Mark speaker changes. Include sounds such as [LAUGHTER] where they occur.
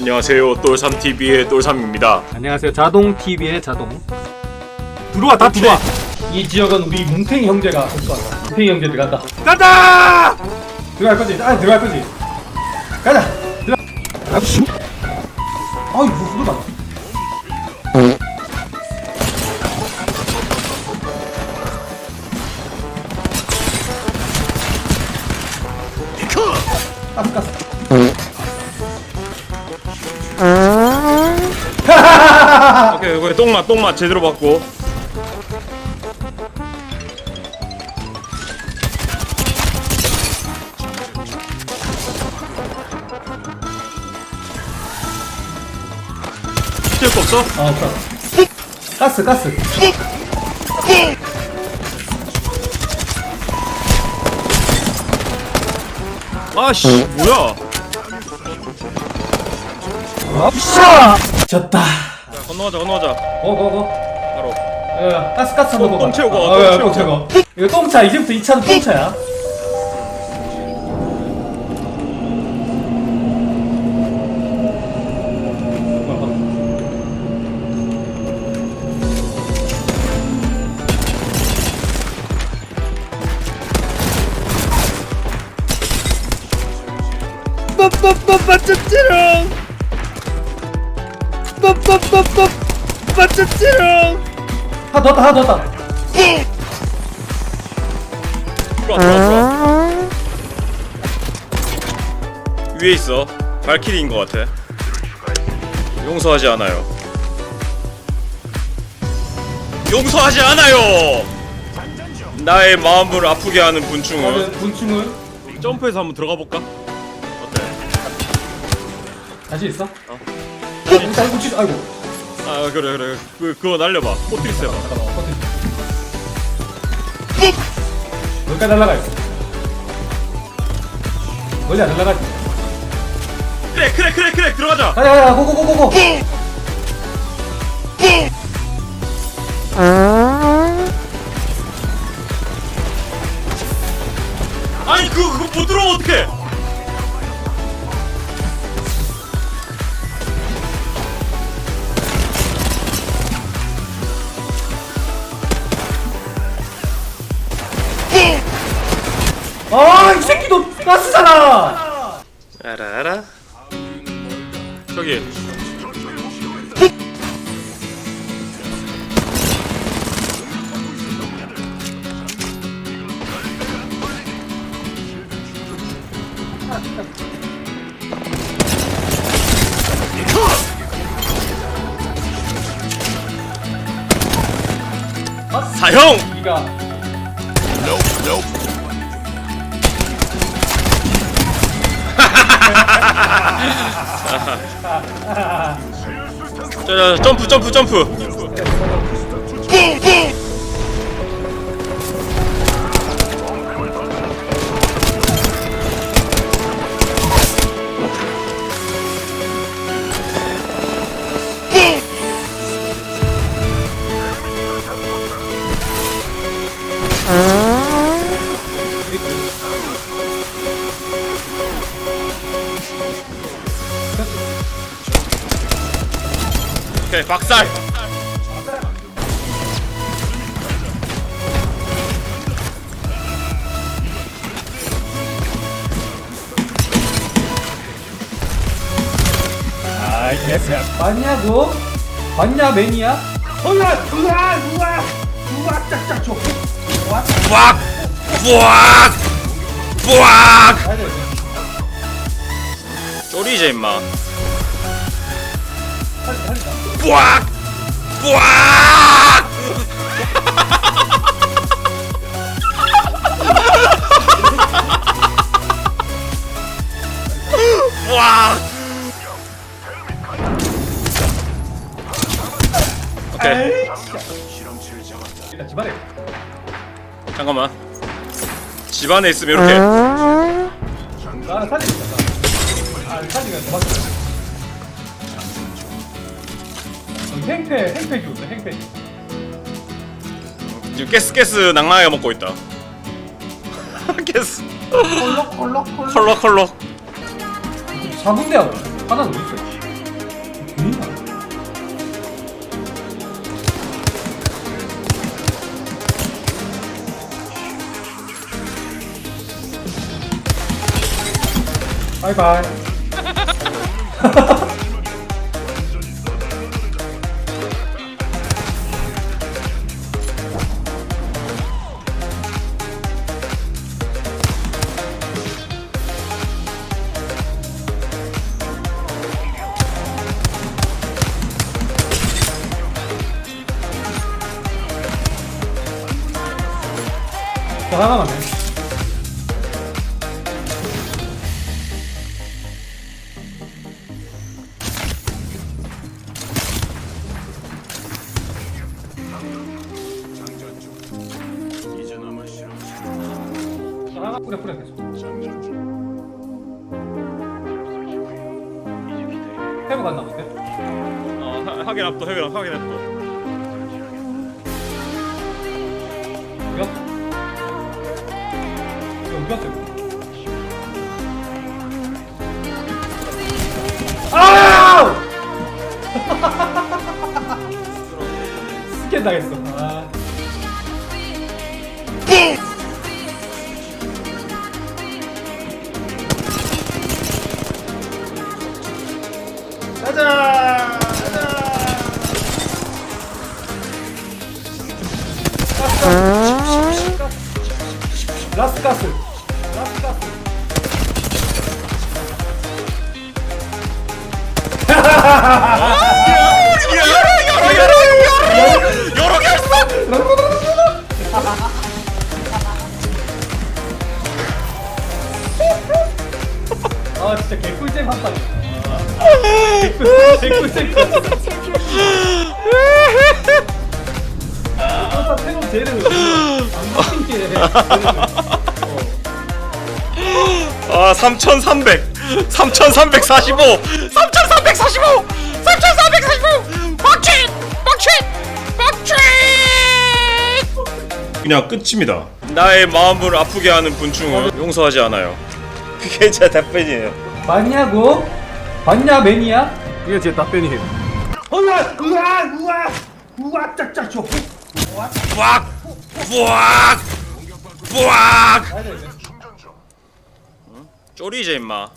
Speaker 1: 안녕하세요 똘삼TV의 똘삼입니다
Speaker 2: 안녕하세요. 자동 TV의 자동. 들어와 다 들어와. 이 지역은 우리 뭉탱이 형제가 복수한다. 뭉탱이 형제 들어간다.
Speaker 1: 가자!
Speaker 2: 들어갈 거지? 아 들어갈 거지? 가자. 들어. 아씨. 아이 무슨 소리가.
Speaker 1: 오케이 오케이 똥맛 똥맛 제대로 받고 뛸거 없어?
Speaker 2: 아 없다. 가스 가스.
Speaker 1: 아씨 뭐야
Speaker 2: 아, 졌다.
Speaker 1: 자, 건너가자 건너가자
Speaker 2: 고고고.
Speaker 1: 바로
Speaker 2: 야, 가스 가스 한번
Speaker 1: 똥
Speaker 2: 먹어.
Speaker 1: 채우고,
Speaker 2: 아,
Speaker 1: 똥
Speaker 2: 야,
Speaker 1: 채우고.
Speaker 2: 똥 채우고. 이거 똥차 이제부터 2차는 똥차야.
Speaker 1: 뽀뽀뽀 맞췄지롱
Speaker 2: 하나 더 왔다, 하나 더 왔다.
Speaker 1: 들어와 들어와 들어와 위에 있어 발키리인 것 같아 용서하지 않아요 용서하지 않아요 나의 마음을 아프게 하는 분충은
Speaker 2: 분충은
Speaker 1: 점프해서 한번 들어가 볼까? 어때?
Speaker 2: 다시 있어? 어. 아이고, 아이고, 치- 아이고.
Speaker 1: 아 그래 그래 그, 그거 날려봐 포트리스 해봐
Speaker 2: 잠깐만, 버튼. 여기까지 날라가 있어. 멀리 안 날라가지.
Speaker 1: 그래 그래 그래 그래 들어가자
Speaker 2: 가자, 가자, 고고고고고.
Speaker 1: 아니 그거 그거 못 들어오면 어떡해
Speaker 2: 아, 이 새끼도 가스잖아.
Speaker 1: 알아 알아? 저기. 사형!
Speaker 2: 이가
Speaker 1: 자, 자, 점프 점프 점프. 오케 이 박살
Speaker 2: 아, 개새야. 봤냐고? 봤냐, 매니아? 어야, 우와, 우와, 우와, 짝짝 줘.
Speaker 1: 뿌악
Speaker 2: 가야 돼.
Speaker 1: 쪼리지 임마. 뿌악 뿌악 오케이
Speaker 2: 일단 집안에.
Speaker 1: 잠깐만 집 안에 있으면 이렇게
Speaker 2: 아, 살리자. 아, 살리면 도망쳐. 행패, 행패 주었어, 행패.
Speaker 1: 지금 가스 가스 낭낭하게 먹고 있다 [LAUGHS] 가스
Speaker 2: 콜록, 콜록, 콜록.
Speaker 1: 컬럭 컬럭
Speaker 2: 4분대하고 하나는 어디 있어? 응? 바이바이 [LAUGHS] 뿌려 뿌려 계속. 회복 안 남았대?
Speaker 1: 어 하- 확인 앞도 확인 앞 확인 앞도
Speaker 2: 이거 웃겼어 이거 아우! [LAUGHS] 스캔 당했어 아. 짜잔! 라스트 가스 라스트
Speaker 1: 열어 열어 결석
Speaker 2: 아 진짜 개꿀잼 한 개꿀- 개꿀잼 항상 새로운 재능을 안 먹힌 게
Speaker 1: 아 3300 3345 3345 3345 박쥐! 박쥐! 박쥐! 그냥 끝입니다. 나의 마음을 아프게 하는 분충을 용서하지 않아요. 그게 제 답변이에요.
Speaker 2: 맞냐고? 맞냐 매니아?
Speaker 3: 이게 제 답변이에요.
Speaker 2: 으아 으아 으아 으아 짝짝 줘.
Speaker 1: 부악! 부악! 부악! 쪼리제 임마